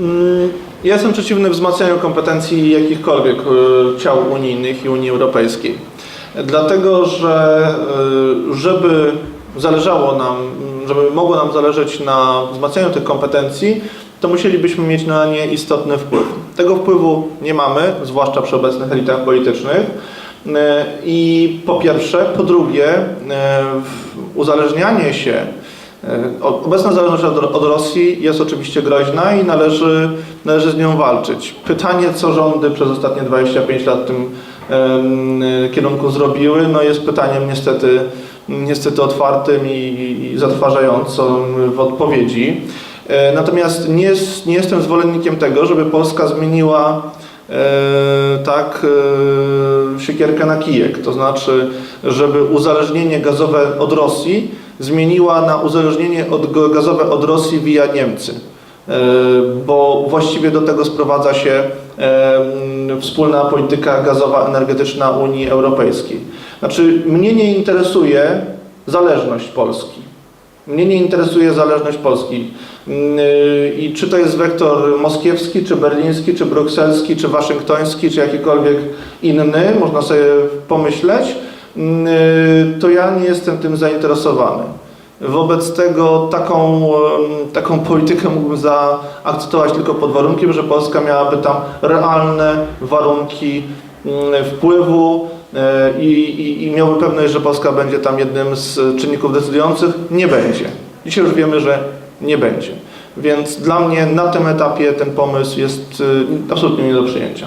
Mm, Ja jestem przeciwny wzmacnianiu kompetencji jakichkolwiek e, ciał unijnych i Unii Europejskiej. Dlatego, że e, żeby zależało nam, żeby mogło nam zależeć na wzmacnianiu tych kompetencji, to musielibyśmy mieć na nie istotny wpływ. Tego wpływu nie mamy, zwłaszcza przy obecnych elitach politycznych. E, I po pierwsze, po drugie, uzależnianie się Obecna zależność od, Rosji jest oczywiście groźna i należy, należy z nią walczyć. Pytanie, co rządy przez ostatnie 25 lat w tym em, kierunku zrobiły, no jest pytaniem niestety, niestety otwartym i, i zatrważającym w odpowiedzi. E, Natomiast nie, jest, nie jestem zwolennikiem tego, żeby Polska zmieniła e, tak e, siekierkę na kijek. To znaczy, żeby uzależnienie gazowe od Rosji zmieniła na uzależnienie od, gazowe od Rosji via Niemcy. E, Bo właściwie do tego sprowadza się e, wspólna polityka gazowa energetyczna Unii Europejskiej. Znaczy, mnie nie interesuje zależność Polski. Mnie nie interesuje zależność Polski. Y, I czy to jest wektor moskiewski, czy berliński, czy brukselski, czy waszyngtoński, czy jakikolwiek inny, można sobie pomyśleć, to ja nie jestem tym zainteresowany. Wobec tego taką, taką politykę mógłbym zaakceptować tylko pod warunkiem, że Polska miałaby tam realne warunki mm, wpływu e, i, i, i miałby pewność, że Polska będzie tam jednym z czynników decydujących. Nie będzie. Dzisiaj już wiemy, że nie będzie. Więc dla mnie na tym etapie ten pomysł jest y, absolutnie nie do przyjęcia.